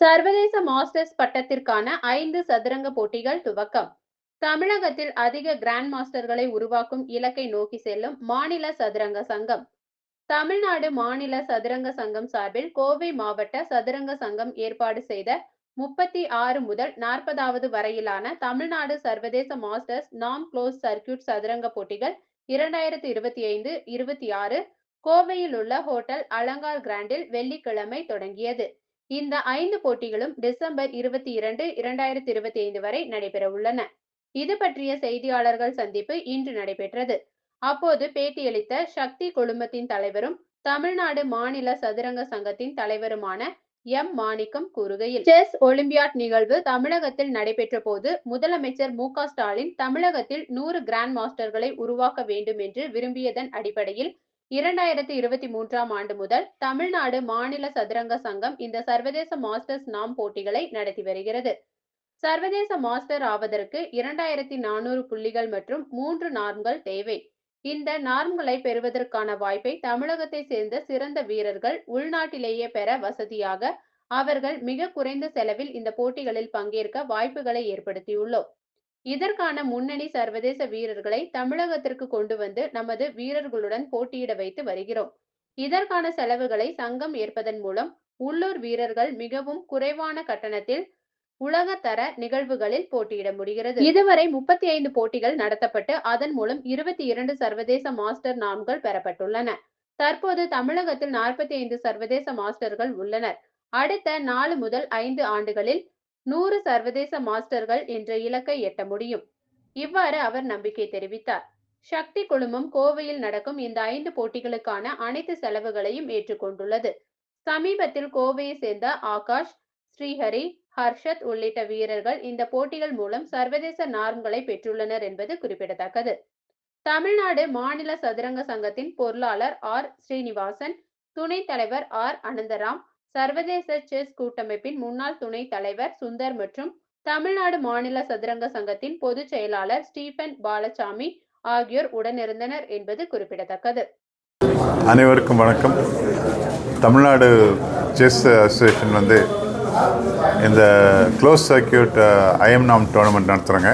சர்வதேச மாஸ்டர்ஸ் பட்டத்திற்கான ஐந்து சதுரங்க போட்டிகள் துவக்கம். தமிழகத்தில் அதிக கிராண்ட் மாஸ்டர்களை உருவாக்கும் இலக்கை நோக்கி செல்லும் மாநில சதுரங்க சங்கம். தமிழ்நாடு மாநில சதுரங்க சங்கம் சார்பில் கோவை மாவட்ட சதுரங்க சங்கம் ஏற்பாடு செய்த முப்பத்தி ஆறு முதல் நாற்பதாவது வரையிலான தமிழ்நாடு சர்வதேச மாஸ்டர்ஸ் நாம் க்ளோஸ் சர்க்கியூட் சதுரங்க போட்டிகள் இரண்டாயிரத்தி இருபத்தி ஐந்து இருபத்தி ஆறு கோவையில் உள்ள ஹோட்டல் அலங்கார் கிராண்டில் வெள்ளிக்கிழமை தொடங்கியது. இந்த ஐந்து போட்டிகளும் டிசம்பர் இருபத்தி இரண்டு இரண்டாயிரத்தி இருபத்தி ஐந்து வரை நடைபெற உள்ளன. இது பற்றிய செய்தியாளர்கள் சந்திப்பு இன்று நடைபெற்றது. அப்போது பேட்டியளித்த சக்தி குழுமத்தின் தலைவரும் தமிழ்நாடு மாநில சதுரங்க சங்கத்தின் தலைவருமான எம். மாணிக்கம் கூறுகையில் செஸ் ஒலிம்பியாட் நிகழ்வு தமிழகத்தில் நடைபெற்ற போது முதலமைச்சர் மு. ஸ்டாலின் தமிழகத்தில் நூறு கிராண்ட் மாஸ்டர்களை உருவாக்க வேண்டும் என்று விரும்பியதன் அடிப்படையில் இரண்டாயிரத்தி இருபத்தி மூன்றாம் ஆண்டு முதல் தமிழ்நாடு மாநில சதுரங்க சங்கம் இந்த சர்வதேச மாஸ்டர்ஸ் நாம் போட்டிகளை நடத்தி வருகிறது. சர்வதேச மாஸ்டர் ஆவதற்கு இரண்டாயிரத்தி நானூறு புள்ளிகள் மற்றும் மூன்று நார்ம்கள் தேவை. இந்த நார்ம்களை பெறுவதற்கான வாய்ப்பை தமிழகத்தை சேர்ந்த சிறந்த வீரர்கள் உள்நாட்டிலேயே பெற வசதியாக அவர்கள் மிக குறைந்த செலவில் இந்த போட்டிகளில் பங்கேற்க வாய்ப்புகளை ஏற்படுத்தியுள்ளோம். இதற்கான முன்னணி சர்வதேச வீரர்களை தமிழகத்திற்கு கொண்டு வந்து நமது வீரர்களுடன் போட்டியிட வைத்து வருகிறோம். இதற்கான செலவுகளை சங்கம் ஏற்பதன் மூலம் உள்ளூர் வீரர்கள் மிகவும் குறைவான கட்டணத்தில் உலக தர நிகழ்வுகளில் போட்டியிட முடிகிறது. இதுவரை முப்பத்தி ஐந்து போட்டிகள் நடத்தப்பட்டு அதன் மூலம் இருபத்தி இரண்டு சர்வதேச மாஸ்டர் நாம்கள் பெறப்பட்டுள்ளன. தற்போது தமிழகத்தில் நாற்பத்தி ஐந்து சர்வதேச மாஸ்டர்கள் உள்ளனர். அடுத்த நாலு முதல் ஐந்து ஆண்டுகளில் நூறு சர்வதேச மாஸ்டர்கள் என்ற இலக்கை எட்ட முடியும். இவ்வாறு அவர் நம்பிக்கை தெரிவித்தார். சக்தி குழுமம் கோவையில் நடக்கும் இந்த ஐந்து போட்டிகளுக்கான அனைத்து செலவுகளையும் ஏற்றுக்கொண்டுள்ளது. சமீபத்தில் கோவையை சேர்ந்த ஆகாஷ் ஸ்ரீஹரி ஹர்ஷத் உள்ளிட்ட வீரர்கள் இந்த போட்டிகள் மூலம் சர்வதேச நார்ம்களை பெற்றுள்ளனர் என்பது குறிப்பிடத்தக்கது. தமிழ்நாடு மாநில சதுரங்க சங்கத்தின் பொருளாளர் ஆர். ஸ்ரீனிவாசன் துணைத் தலைவர் ஆர். அனந்தராம் சர்வதேச செஸ் கூட்டமைப்பின் முன்னாள் துணைத் தலைவர் சுந்தர் மற்றும் தமிழ்நாடு மாநில சதுரங்க சங்கத்தின் பொதுச் செயலாளர் ஸ்டீபன் பாலசாமி ஆகியோர் உடனிருந்தனர் என்பது குறிப்பிடத்தக்கது. அனைவருக்கும் வணக்கம். தமிழ்நாடு செஸ் அசோசியேஷன் வந்து இந்த க்ளோஸ் சர்க்கியூட் ஐஎம்நாம் டோர்னமெண்ட் நடத்துகிறாங்க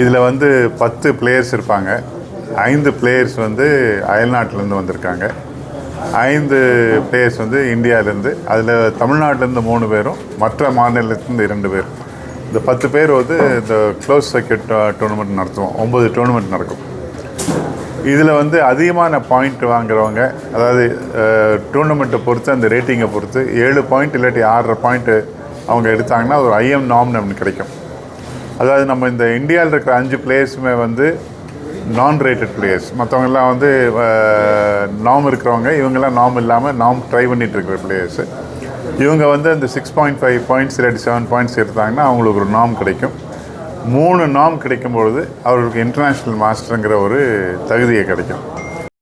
இதில் வந்து பத்து பிளேயர்ஸ் இருப்பாங்க. ஐந்து பிளேயர்ஸ் வந்து அயல்நாட்டிலேருந்து வந்திருக்காங்க. ஐந்து பிளேயர்ஸ் வந்து இந்தியாவிலேருந்து அதில் தமிழ்நாட்டிலேருந்து மூணு பேரும் மற்ற மாநிலத்திலேருந்து இரண்டு பேர். இந்த பத்து பேர் வந்து இந்த க்ளோஸ் சர்க்கியூட் டோர்னமெண்ட் நடத்துவோம். ஒம்பது டோர்னமெண்ட் நடக்கும். இதில் வந்து அதிகமான பாயிண்ட் வாங்குறவங்க அதாவது டூர்னமெண்ட்டை பொறுத்து அந்த ரேட்டிங்கை பொறுத்து ஏழு பாயிண்ட் இல்லாட்டி ஆறரை பாயிண்ட்டு அவங்க எடுத்தாங்கன்னா ஒரு ஐஎம் நாம் நமக்கு கிடைக்கும். அதாவது நம்ம இந்த இந்தியாவில் இருக்கிற அஞ்சு பிளேயர்ஸுமே வந்து நான் ரேட்டட் பிளேயர்ஸ் மற்றவங்கெல்லாம் வந்து நாம் இருக்கிறவங்க இவங்கெல்லாம் நாம் இல்லாமல் நாம் ட்ரை பண்ணிகிட்ருக்கிற இருக்கிற பிளேயர்ஸு இவங்க வந்து அந்த சிக்ஸ் பாயிண்ட் ஃபைவ் பாயிண்ட்ஸ் இல்லாட்டி செவன் பாயிண்ட்ஸ் எடுத்தாங்கன்னா அவங்களுக்கு ஒரு நாம் கிடைக்கும். மூணு நாம் கிடைக்கும் பொழுது அவர்களுக்கு இன்டர்நேஷ்னல் மாஸ்டருங்கிற ஒரு தகுதியை கிடைக்கும்.